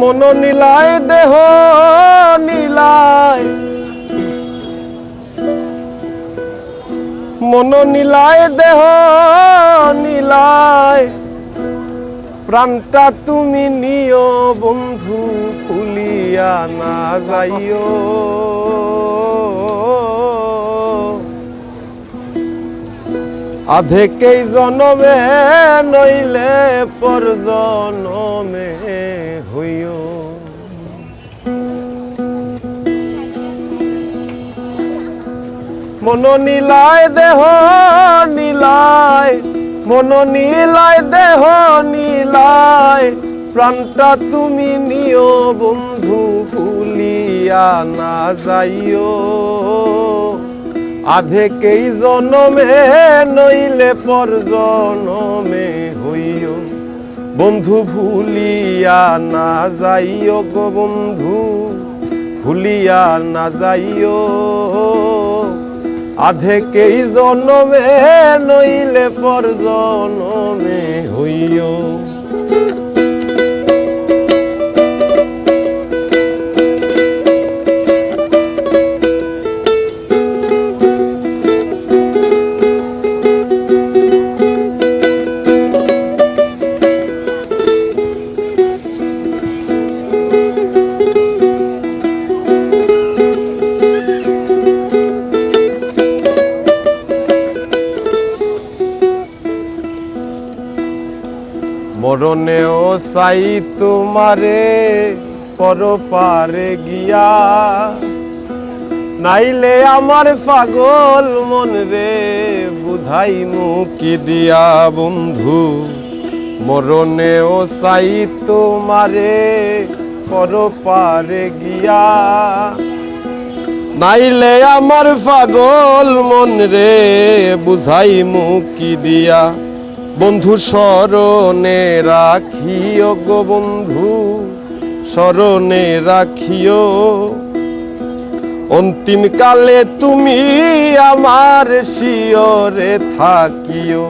মন নীলায়, দেহ নীলায়। মন নীলায়, দেহ নীলায়। প্রাণটা তুমি নিও, বন্ধু ফুলিয়া না যাইও। আধেকেই জনমে নইলে পর জনমে হইও। মন নীলায়, দেহ নীলায়। মন নীলায়, দেহ নীলায়। প্রাণটা তুমি নিও, বন্ধু, ভুলিয়া না যাইও। আধেকেই জনমে নইলে পর জনমে হইও। বন্ধু, ভুলিয়া না যাইও গো বন্ধু, ভুলিয়া না যাইও। আধেকেই জনমে নইলে পর জনমে হইও। মরণেও সাই তোমারে পর পারে গিয়া। নাইলে আমার পাগল মন রে বুঝাই মুকি দিয়া বন্ধু? মরণেও সাই তোমারে পর পারে গিয়া। নাইলে আমার পাগল মন রে বুঝাই মুকি দিয়া? বন্ধু স্মরণে রাখিও গো বন্ধু, স্মরণে রাখিও। অন্তিম কালে তুমি আমার শিয়রে থাকিও,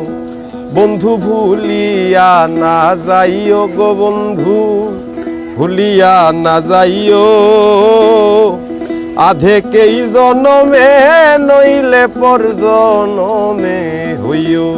বন্ধু ভুলিয়া না যাইও গো বন্ধু, ভুলিয়া না যাইও। আধেকেই জনমে নইলে পর জনমে হইও।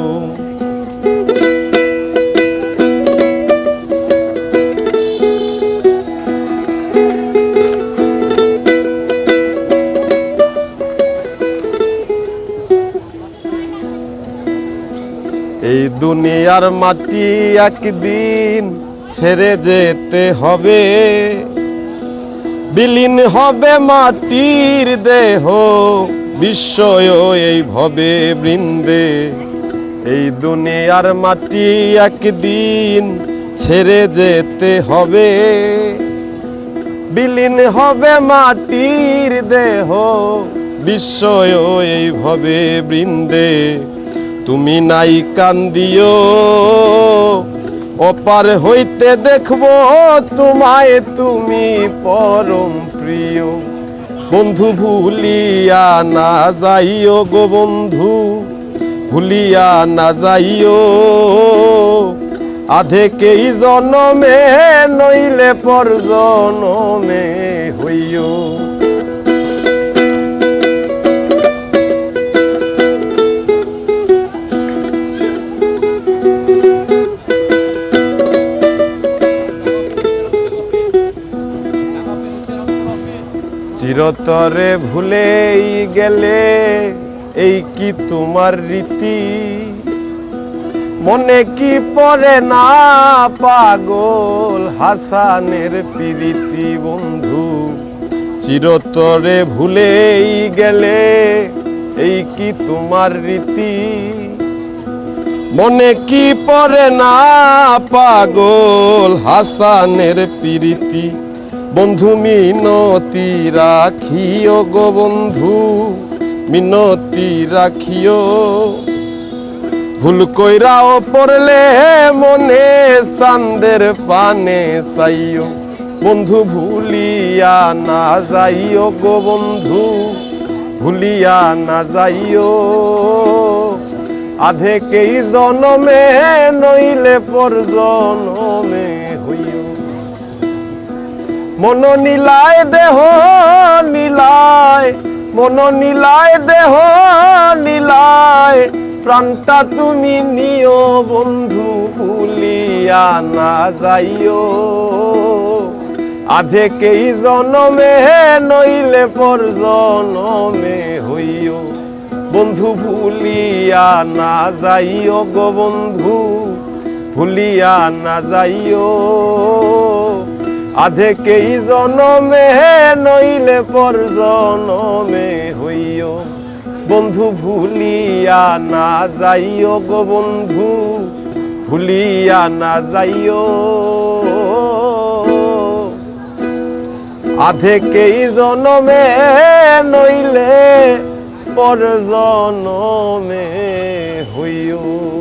দুনিয়ার মাটি একদিন ছেড়ে যেতে হবে। বিলীন হবে মাটির দেহ, বিস্ময় এই ভবে বৃন্দে। এই দুনিয়ার মাটি একদিন ছেড়ে যেতে হবে। বিলীন হবে মাটির দেহ, বিস্ময় এই ভবে বৃন্দে। তুমি নাই কান্দিও। অপার হইতে দেখব তোমায় তুমি পরম প্রিয়। বন্ধু, ভুলিয়া না যাইও গো বন্ধু, ভুলিয়া না যাইও। আধেকেই জনমে নইলে পর জনমে হইও। চিরতরে ভুলেই গেলে, এই কি তোমার রীতি? মনে কি পড়ে না পাগল হাসানের প্রীতি, বন্ধু? চিরতরে ভুলেই গেলে, এই কি তোমার রীতি? মনে কি পড়ে না পাগল হাসানের প্রীতি? বন্ধু, মিনতি রাখিও গো বন্ধু, মিনতি রাখিও। ভুল কইরাও পড়লে মনে সান্দের পানে চাইও। বন্ধু, ভুলিয়া না যাইও গো বন্ধু, ভুলিয়া না যাইও। আধেকেই জনমে নইলে পর জনমে মন নীলায়, দেহ নীলায়। মন নীলায়, দেহ নীলায়। প্রাণটা তুমি নিও বন্ধু, ভুলিয়া না যাইও। আধেকেই জনমে নইলে পর জনমে হইও। বন্ধু, ভুলিয়া না যাইও গো বন্ধু, ভুলিয়া না যাইও। আধেকেই জনমে নইলে পর জনমে হইও। বন্ধু, ভুলিয়া না যাইও গো বন্ধু, ভুলিয়া না যাইও। আধেকেই জনমে নইলে পর জনমে হইও।